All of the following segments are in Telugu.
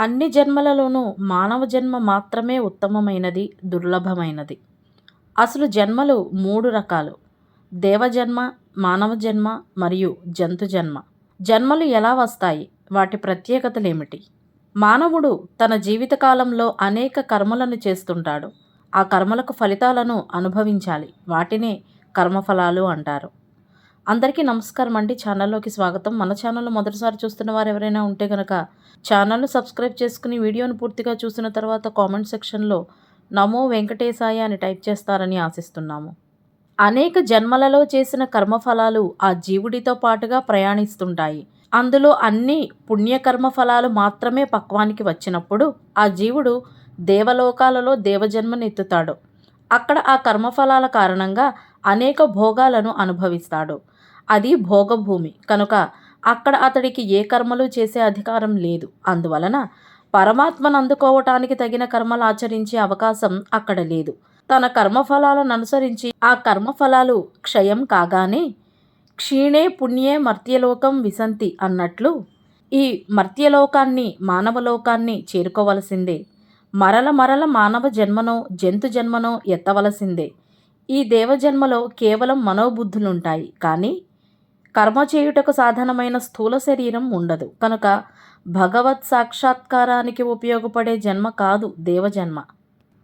అన్ని జన్మలలోనూ మానవ జన్మ మాత్రమే ఉత్తమమైనది దుర్లభమైనది. అసలు జన్మలు మూడు రకాలు. దేవజన్మ మానవ జన్మ మరియు జంతు జన్మ జన్మలు ఎలా వస్తాయి? వాటి ప్రత్యేకతలు ఏమిటి మానవుడు తన జీవితకాలంలో అనేక కర్మలను చేస్తుంటాడు. ఆ కర్మలకు ఫలితాలను అనుభవించాలి. వాటినే కర్మఫలాలు అంటారు. అందరికీ నమస్కారం అండి. ఛానల్లోకి స్వాగతం. మన ఛానల్లో మొదటిసారి చూస్తున్న వారు ఎవరైనా ఉంటే కనుక ఛానల్ను సబ్స్క్రైబ్ చేసుకుని వీడియోను పూర్తిగా చూసిన తర్వాత కామెంట్ సెక్షన్లో నమో వెంకటేశాయ అని టైప్ చేస్తారని ఆశిస్తున్నాము. అనేక జన్మలలో చేసిన కర్మఫలాలు ఆ జీవుడితో పాటుగా ప్రయాణిస్తుంటాయి. అందులో అన్ని పుణ్యకర్మ ఫలాలు మాత్రమే పక్వానికి వచ్చినప్పుడు ఆ జీవుడు దేవలోకాలలో దేవజన్మనెత్తుతాడు అక్కడ ఆ కర్మఫలాల కారణంగా అనేక భోగాలను అనుభవిస్తాడు. అది భోగభూమి. కనుక అక్కడ అతడికి ఏ కర్మలు చేసే అధికారం లేదు. అందువలన పరమాత్మను అందుకోవటానికి తగిన కర్మలు ఆచరించే అవకాశం అక్కడ లేదు. తన కర్మఫలాలను అనుసరించి ఆ కర్మఫలాలు క్షయం కాగానే క్షీణే పుణ్యే మర్త్యలోకం విసంతి అన్నట్లు ఈ మర్త్యలోకాన్ని మానవలోకాన్ని చేరుకోవలసిందే. మరల మరల మానవ జన్మనో జంతు జన్మనో ఎత్తవలసిందే. ఈ దేవజన్మలో కేవలం మనోబుద్ధులుంటాయి. కానీ కర్మ చేయుటకు సాధనమైన స్థూల శరీరం ఉండదు. కనుక భగవత్ సాక్షాత్కారానికి ఉపయోగపడే జన్మ కాదు దేవజన్మ.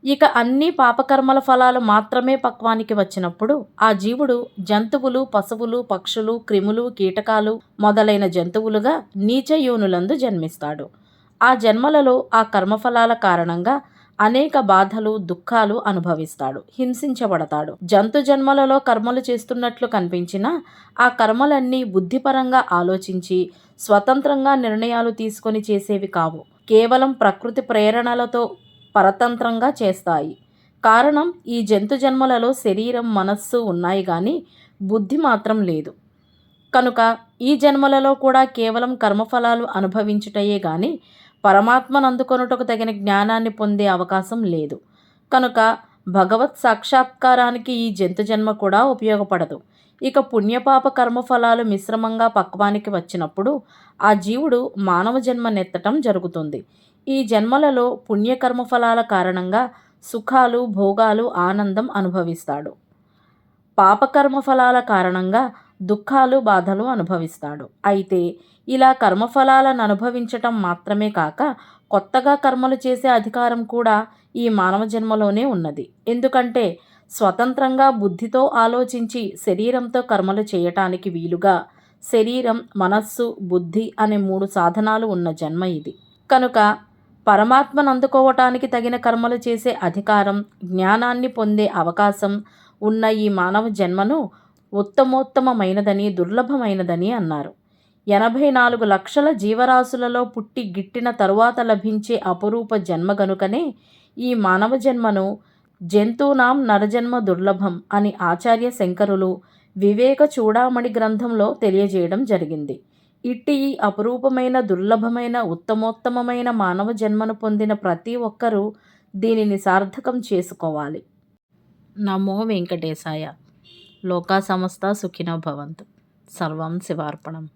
ఇక అన్ని పాపకర్మల ఫలాలు మాత్రమే పక్వానికి వచ్చినప్పుడు ఆ జీవుడు జంతువులు పశువులు పక్షులు క్రిములు కీటకాలు మొదలైన జంతువులుగా నీచ యోనులందు జన్మిస్తాడు. ఆ జన్మలలో ఆ కర్మఫలాల కారణంగా అనేక బాధలు దుఃఖాలు అనుభవిస్తాడు. హింసించబడతాడు. జంతు జన్మలలో కర్మలు చేస్తున్నట్లు కనిపించినా ఆ కర్మలన్నీ బుద్ధిపరంగా ఆలోచించి స్వతంత్రంగా నిర్ణయాలు తీసుకొని చేసేవి కావు. కేవలం ప్రకృతి ప్రేరణలతో పరతంత్రంగా చేస్తాయి. కారణం ఈ జంతు జన్మలలో శరీరం మనస్సు ఉన్నాయి కానీ బుద్ధి మాత్రం లేదు. కనుక ఈ జన్మలలో కూడా కేవలం కర్మఫలాలు అనుభవించుటయే కానీ పరమాత్మను అందుకొనుటకు తగిన జ్ఞానాన్ని పొందే అవకాశం లేదు. కనుక భగవత్ సాక్షాత్కారానికి ఈ జంతు జన్మ కూడా ఉపయోగపడదు. ఇక పుణ్యపాప కర్మఫలాలు మిశ్రమంగా పక్వానికి వచ్చినప్పుడు ఆ జీవుడు మానవ జన్మ నెత్తటం జరుగుతుంది. ఈ జన్మలలో పుణ్యకర్మఫలాల కారణంగా సుఖాలు భోగాలు ఆనందం అనుభవిస్తాడు. పాపకర్మ ఫలాల కారణంగా దుఃఖాలు బాధలు అనుభవిస్తాడు. అయితే ఇలా కర్మఫలాలను అనుభవించటం మాత్రమే కాక కొత్తగా కర్మలు చేసే అధికారం కూడా ఈ మానవ జన్మలోనే ఉన్నది. ఎందుకంటే స్వతంత్రంగా బుద్ధితో ఆలోచించి శరీరంతో కర్మలు చేయటానికి వీలుగా శరీరం మనస్సు బుద్ధి అనే మూడు సాధనాలు ఉన్న జన్మ ఇది. కనుక పరమాత్మను అందుకోవటానికి తగిన కర్మలు చేసే అధికారం జ్ఞానాన్ని పొందే అవకాశం ఉన్న ఈ మానవ జన్మను ఉత్తమోత్తమమైనదని దుర్లభమైనదని అన్నారు. ఎనభై నాలుగు లక్షల జీవరాశులలో పుట్టి గిట్టిన తరువాత లభించే అపురూప జన్మ గనుకనే ఈ మానవ జన్మను జంతువునాం నరజన్మ దుర్లభం అని ఆచార్య శంకరులు వివేక చూడామణి గ్రంథంలో తెలియజేయడం జరిగింది. ఇట్టి ఈ అపురూపమైన దుర్లభమైన ఉత్తమోత్తమమైన మానవ జన్మను పొందిన ప్రతి ఒక్కరూ దీనిని సార్థకం చేసుకోవాలి. నమో వెంకటేశాయ. లోకా సమస్త సుఖినో భవంతు. సర్వం శివార్పణం.